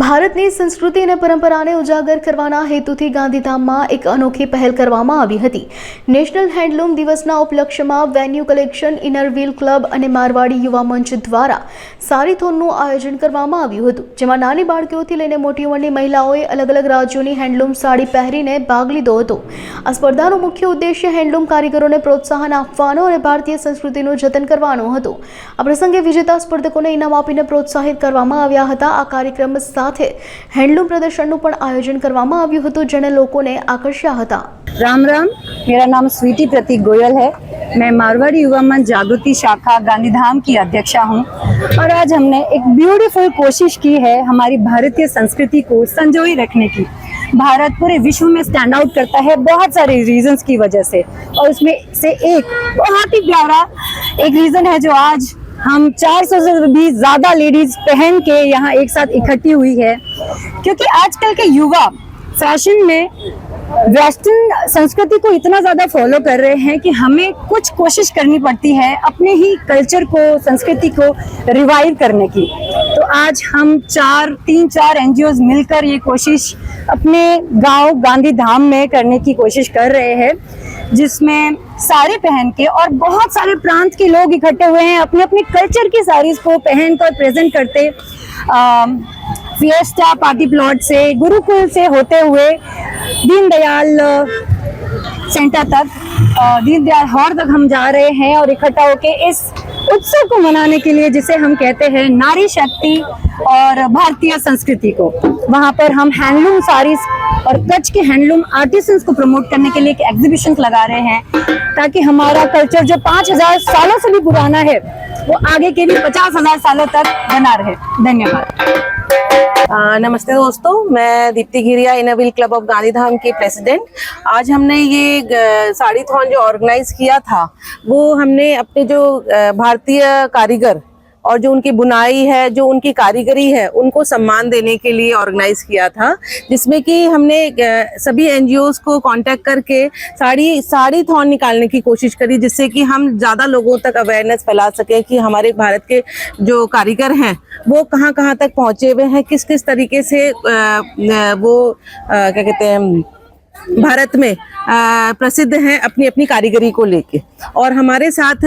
ભારતની સંસ્કૃતિ અને પરંપરાને ઉજાગર કરવાના હેતુથી ગાંધીધામમાં એક અનોખી પહેલ કરવામાં આવી હતી. નેશનલ હેન્ડલૂમ દિવસના ઉપલક્ષ્યમાં venue collection, inner wheel club અને મારવાડી યુવા મંચ દ્વારા સારીથોનનું આયોજન કરવામાં આવ્યું હતું, જેમાં નાની બાળકીઓથી લઈને મોટી ઉંમરની મહિલાઓએ અલગ અલગ રાજ્યોની હેન્ડલૂમ સાડી પહેરીને ભાગ લીધો હતો. આ સ્પર્ધાનો મુખ્ય ઉદ્દેશ્ય હેન્ડલૂમ કારીગરોને પ્રોત્સાહન આપવાનો અને ભારતીય સંસ્કૃતિનું જતન કરવાનો હતો. આ પ્રસંગે વિજેતા સ્પર્ધકોને ઇનામ આપીને પ્રોત્સાહિત કરવામાં આવ્યા હતા. આ કાર્યક્રમ સાથે હેન્ડલૂમ પ્રદર્શનનું પણ આયોજન કરવામાં આવ્યું હતું જેણે લોકોને આકર્ષ્યા હતા राम राम मेरा नाम स्वीटी प्रतीक गोयल है मैं मारवाड़ी युवा मंच जागृति शाखा गांधीधाम की अध्यक्षा हूँ और आज हमने एक ब्यूटीफुल कोशिश की है हमारी भारतीय संस्कृति को संजोई रखने की भारत पूरे विश्व में स्टैंड आउट करता है बहुत सारे रीजंस की वजह से और उसमें से एक बहुत ही प्यारा एक रीजन है जो आज हम 400 से भी ज़्यादा लेडीज़ पहन के यहाँ एक साथ इकट्ठी हुई है। क्योंकि आजकल के युवा फ़ैशन में वेस्टर्न संस्कृति को इतना ज़्यादा फॉलो कर रहे हैं कि हमें कुछ कोशिश करनी पड़ती है अपने ही कल्चर को, संस्कृति को रिवाइव करने की। तो आज हम चार, तीन, चार एनजीओ मिलकर ये कोशिश अपने गाँव गांधी धाम में करने की कोशिश कर रहे हैं। जिसमें साड़ी पहन के और बहुत सारे प्रांत के लोग इकट्ठे हुए हैं अपने अपने कल्चर की साड़ीज को पहन कर प्रेजेंट करते अम, फिएस्टा पार्टी प्लॉट से गुरुकुल से होते हुए दीनदयाल सेंटर तक दीनदयाल हॉल तक हम जा रहे हैं और इकट्ठा होके इस उत्सव को मनाने के लिए जिसे हम कहते हैं नारी शक्ति और भारतीय संस्कृति को। वहाँ पर हम हैंडलूम साड़ीज और कच्छ के हैंडलूम आर्टिसंस को प्रमोट करने के लिए एक एग्जीबिशन लगा रहे हैं, ताकि हमारा कल्चर जो पाँच हज़ार सालों से भी पुराना है, वो आगे के भी पचास हज़ार सालों तक बना रहे। धन्यवाद। नमस्ते दोस्तों, मैं Deepti Ghiriya inner wheel club of Gandhidham की प्रेसिडेंट। आज हमने ये साड़ी थॉन जो ऑर्गेनाइज किया था, वो हमने अपने जो भारतीय कारीगर और जो उनकी बुनाई है, जो उनकी कारीगरी है, उनको सम्मान देने के लिए ऑर्गेनाइज किया था, जिसमें कि हमने सभी एनजीओ को कांटेक्ट करके साड़ी साड़ी थॉन निकालने की कोशिश करी, जिससे कि हम ज़्यादा लोगों तक अवेयरनेस फैला सकें कि हमारे भारत के जो कारीगर हैं, वो कहाँ कहाँ तक पहुँचे हुए हैं किस किस तरीके से वो क्या कहते हैं, भारत में प्रसिद्ध हैं अपनी अपनी कारीगरी को लेके। और हमारे साथ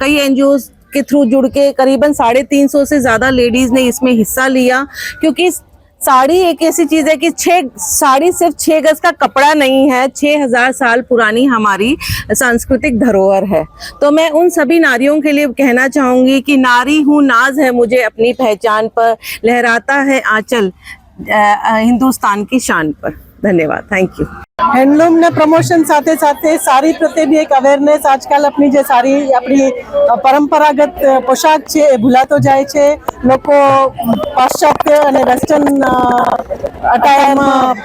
कई एनजीओ के थ्रू जुड़ के करीबन साढ़े तीन सौ से ज़्यादा लेडीज़ ने इसमें हिस्सा लिया, क्योंकि साड़ी एक ऐसी चीज़ है कि छह, साड़ी सिर्फ़ छह गज का कपड़ा नहीं है, छह हज़ार साल पुरानी हमारी सांस्कृतिक धरोहर है। तो मैं उन सभी नारियों के लिए कहना चाहूँगी कि नारी हूँ, नाज है मुझे अपनी पहचान पर, लहराता है आंचल हिंदुस्तान की शान पर। ધન્યવાદ. થેન્ક યુ હેન્ડલૂમના પ્રમોશન સાથે સાથે સારી પ્રત્યે બી એક અવેરનેસ આજકાલ આપણી જે સારી, આપણી પરંપરાગત પોશાક છે એ ભૂલાતો જાય છે. લોકો પાશ્ચાત્ય અને વેસ્ટર્ન અટાયરમાં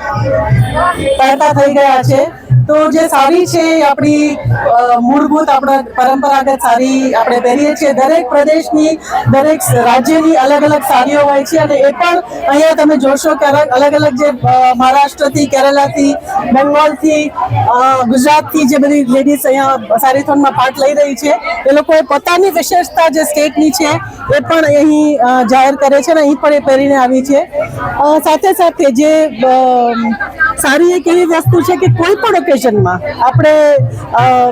તરતા થઈ ગયા છે. તો જે સાડી છે આપણી મૂળભૂત આપણા પરંપરાગત સાડી આપણે પહેરીએ છીએ. દરેક પ્રદેશની, દરેક રાજ્યની અલગ અલગ સાડીઓ હોય છે અને એ પણ અહીંયા તમે જોશો કે અલગ અલગ અલગ જે મહારાષ્ટ્રથી કેરલાથી બેંગોલથી ગુજરાતથી જે બધી લેડીઝ અહીંયા સારીથોનમાં પાર્ટ લઈ રહી છે, એ લોકોએ પોતાની વિશેષતા જે સ્ટેટની છે એ પણ અહીં જાહેર કરે છે અને અહીં પણ એ પહેરીને આવી છે. સાથે સાથે જે સારી એક એવી વસ્તુ છે કે કોઈ પણ ઓકેઝનમાં આપણે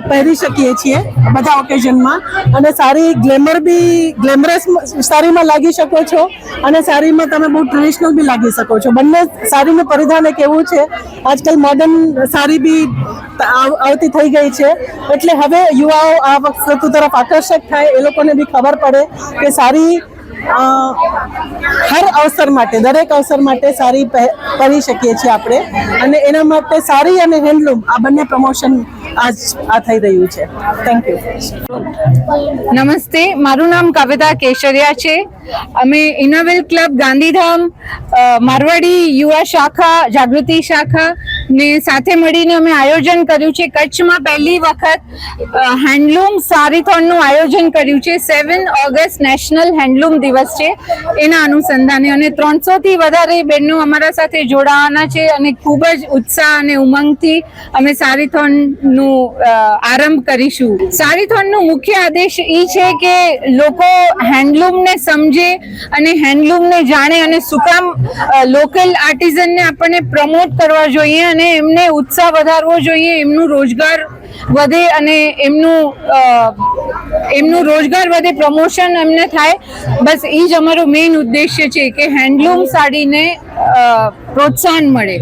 પહેરી શકીએ છીએ બધા ઓકેઝનમાં અને સારી ગ્લેમર બી, ગ્લેમરસ સાડીમાં લાગી શકો છો. અને સાડીમાં તમે બહુ ટ્રેડિશનલ બી લાગી શકો છો. બંને સાડીનું પરિધાન એક એવું છે, આજકાલ મોડર્ન સાડી બી આવ- આવતી થઈ ગઈ છે. એટલે હવે યુવાઓ આ વસ્તુ તરફ આકર્ષક થાય, એ લોકોને બી ખબર પડે કે સારી હર અવસર માટે, દરેક અવસર માટે સારી પહે- પહેરી શકીએ છીએ આપણે. અને એના માટે સારી અને હેન્ડલૂમ, આ બંને પ્રમોશન આજ, આ થઈ રહ્યું છે. થેન્ક યુ નમસ્તે, મારું નામ કવિતા કેશરિયા છે. અમે ઇનોવેલ ક્લબ ગાંધીધામ મારવાડી યુવા શાખા, જાગૃતિ શાખા ને સાથે મળીને અમે આયોજન કર્યું છે. કચ્છમાં પહેલી વખત હેન્ડલૂમ સારીથોનનું આયોજન કર્યું છે. સેવન ઓગસ્ટ નેશનલ હેન્ડલૂમ દિવસ છે. એના અનુસંધાને અને ત્રણસોથી વધારે બહેનો અમારા સાથે જોડાવાના છે અને ખૂબ જ ઉત્સાહ અને ઉમંગથી અમે સારીથોનનું આરંભ કરીશું. સારીથોનનો મુખ્ય આદેશ એ છે કે લોકો હેન્ડલૂમને સમજે અને હેન્ડલૂમને જાણે અને સુકામ લોકલ આર્ટિઝનને આપણને પ્રમોટ કરવા જોઈએ અને એમને ઉત્સાહ વધારવો જોઈએ, એમનું રોજગાર વધે અને એમનું એમનું રોજગાર વધે પ્રમોશન એમને થાય. બસ એ જ અમારો મેઇન ઉદ્દેશ્ય છે કે હેન્ડલૂમ સાડીને પ્રોત્સાહન મળે.